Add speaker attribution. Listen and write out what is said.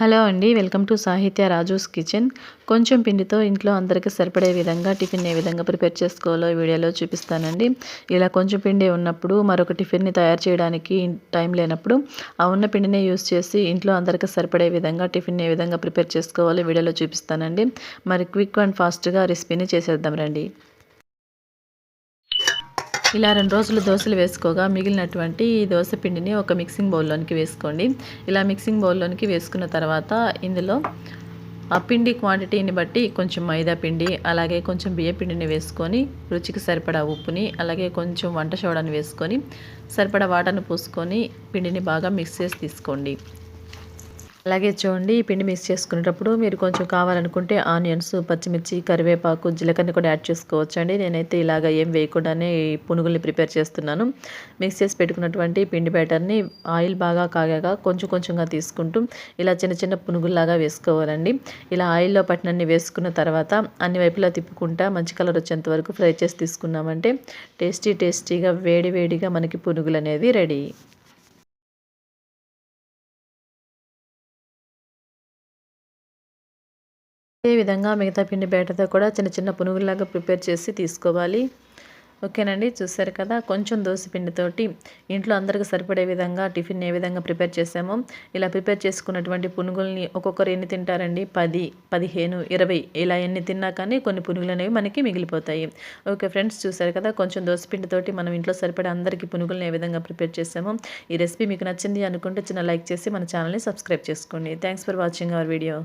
Speaker 1: Hello అండి welcome to సాహిత్య Raju's kitchen. కొంచెం పిండితో ఇంట్లో అందరికీ సరిపడే విధంగా టిఫిన్ ఏ విధంగా ప్రిపేర్ చేసుకోవాలో వీడియోలో చూపిస్తానండి. ఇలా కొంచెం పిండి ఉన్నప్పుడు మరొక టిఫిన్ని తయారు చేయడానికి టైం లేనప్పుడు ఆ ఉన్న పిండినే యూస్ చేసి ఇంట్లో అందరికీ సరిపడే విధంగా టిఫిన్ ఏ విధంగా ప్రిపేర్ చేసుకోవాలో వీడియోలో చూపిస్తానండి. మరి క్విక్ అండ్ ఫాస్ట్గా రెసిపీని చేసేద్దాం రండి. ఇలా రెండు రోజులు దోశలు వేసుకోగా మిగిలినటువంటి ఈ దోశ పిండిని ఒక మిక్సింగ్ బౌల్లోనికి వేసుకోండి. ఇలా మిక్సింగ్ బౌల్లోనికి వేసుకున్న తర్వాత ఇందులో ఆ పిండి క్వాంటిటీని బట్టి కొంచెం మైదా పిండి అలాగే కొంచెం బియ్య పిండిని వేసుకొని రుచికి సరిపడా ఉప్పుని అలాగే కొంచెం వంట సోడాని వేసుకొని సరిపడా వాటర్ని పోసుకొని పిండిని బాగా మిక్స్ చేసి తీసుకోండి. అలాగే చూడండి ఈ పిండి మిక్స్ చేసుకునేటప్పుడు మీరు కొంచెం కావాలనుకుంటే ఆనియన్స్ పచ్చిమిర్చి కరివేపాకు జీలకర్ర కూడా యాడ్ చేసుకోవచ్చండి. నేనైతే ఇలాగ ఏం వేయకుండానే పునుగుల్ని ప్రిపేర్ చేస్తున్నాను. మిక్స్ చేసి పెట్టుకున్నటువంటి పిండి బ్యాటర్ని ఆయిల్ బాగా కాగాక కొంచెం కొంచెంగా తీసుకుంటూ ఇలా చిన్న చిన్న పునుగుల్లాగా వేసుకోవాలండి. ఇలా ఆయిల్లో పట్టినన్ని వేసుకున్న తర్వాత అన్ని వైపులా తిప్పుకుంటా మంచి కలర్ వచ్చేంత వరకు ఫ్రై చేసి తీసుకున్నామంటే టేస్టీ టేస్టీగా వేడి వేడిగా మనకి పునుగులు అనేది రెడీ. అదే విధంగా మిగతా పిండి బ్యాటర్తో కూడా చిన్న చిన్న పునుగులాగా ప్రిపేర్ చేసి తీసుకోవాలి. ఓకేనండి? చూసారు కదా? కొంచెం దోశ పిండితోటి ఇంట్లో అందరికి సరిపడే విధంగా టిఫిన్ ఏ విధంగా ప్రిపేర్ చేసామో ఇలా ప్రిపేర్ చేసుకున్నటువంటి పునుగుల్ని ఒక్కొక్కరు ఎన్ని తింటారండి? పది పదిహేను ఇరవై ఇలా ఎన్ని తిన్నా కానీ కొన్ని పునుగులు అనేవి మనకి మిగిలిపోతాయి. ఓకే ఫ్రెండ్స్ చూసారు కదా? కొంచెం దోశ పిండితోటి మనం ఇంట్లో సరిపడే అందరికీ పునుగుల్ని ఏ విధంగా ప్రిపేర్ చేసామో ఈ రెసిపీ మీకు నచ్చింది అనుకుంటే చిన్న లైక్ చేసి మన ఛానల్ని సబ్స్క్రైబ్ చేసుకోండి. Thanks for watching our video.